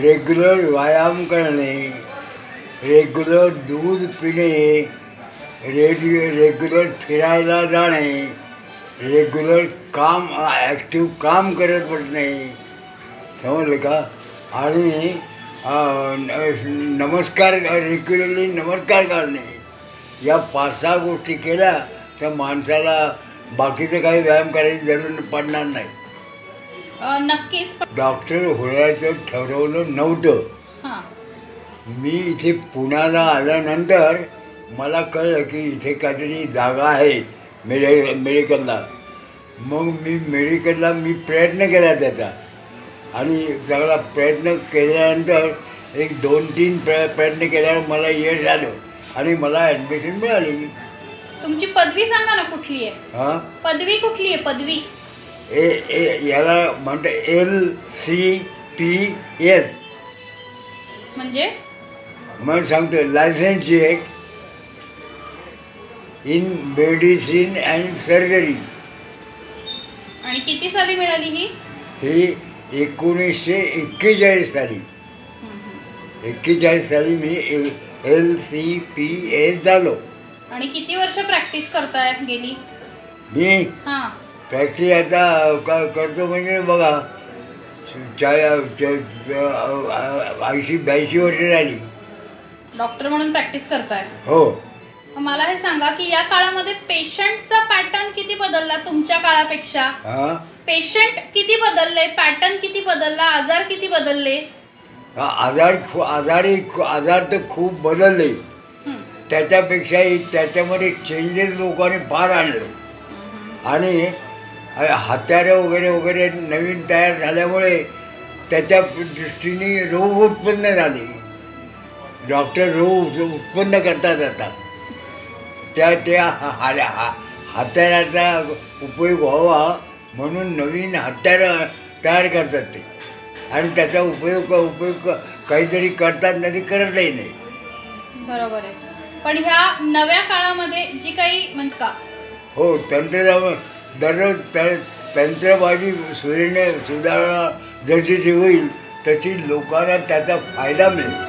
Regular व्यायाम करणे regular दूध पिणे रेग्यु रेग्युलर फिरायला जाणे रेग्युलर काम ॲक्टिव्ह काम करत बसणे. समजलं का? आणि नमस्कार रेग्युलरली नमस्कार करणे. या पाच सहा गोष्टी केल्या तर माणसाला बाकीचं काही व्यायाम करायची जरूर पडणार नाही. नक्कीच. डॉक्टर होण्याचं ठरवलं नव्हतं. मी इथे पुण्याला आल्यानंतर मला कळलं की इथे काहीतरी जागा आहेत मेडि मेडिकलला. मग मी मेडिकलला मी प्रयत्न केला त्याचा. आणि सगळा प्रयत्न केल्यानंतर एक दोन तीन प्र प्रयत्न केल्यावर मला यश आलं आणि मला ॲडमिशन मिळाली. तुमची पदवी सांगा ना कुठली आहे? हां? पदवी कुठली आहे? पदवी. ए ए याला म्हणतं एल सी पी एस म्हणजे? मग सांगतो लायसन्सची एक इन मेडिसिन अँड सर्जरी आणि किती साली मिळाली ही? ही एकोणीसशे एक्केचाळीस साली. एक्केचाळीस साली मी L L C P S झालो. आणि किती वर्ष प्रॅक्टिस करताय गेली? मी हां. प्रॅक्टिस आता क- करतो म्हणजे बघा ऐंशी ब्याऐंशी वर्ष झाली. डॉक्टर म्हणून प्रॅक्टिस करताय? हो. मला हे सांगा की या काळामध्ये पेशंटचा पॅटर्न किती बदलला तुमच्या काळापेक्षा? पेशंट किती बदलले? पॅटर्न किती बदलला? आजार किती बदलले? आजार आजारी आजार तर खूप बदलले. त्याच्यापेक्षाही त्याच्यामध्ये चेंजेस लोकांनी फार आणले. आणि हत्यारं वगैरे वगैरे नवीन तयार झाल्यामुळे त्याच्या दृष्टीने रोग उत्पन्न झाले. डॉक्टर रोग उत्पन्न करतात आता. त्या त्या हा- हत्याराचा उपयोग व्हावा म्हणून नवीन हत्यारं तयार करतात ते. आणि त्याचा उपयोग उपयोग काहीतरी करतात नाही करतही नाही. बरोबर आहे. पण ह्या नव्या काळामध्ये जी काही का? हो तंत्र दररोज तर तंत्रबाजी सुधारण्या सुधारणा जशी होईल तशी लोकांना त्याचा फायदा मिळेल.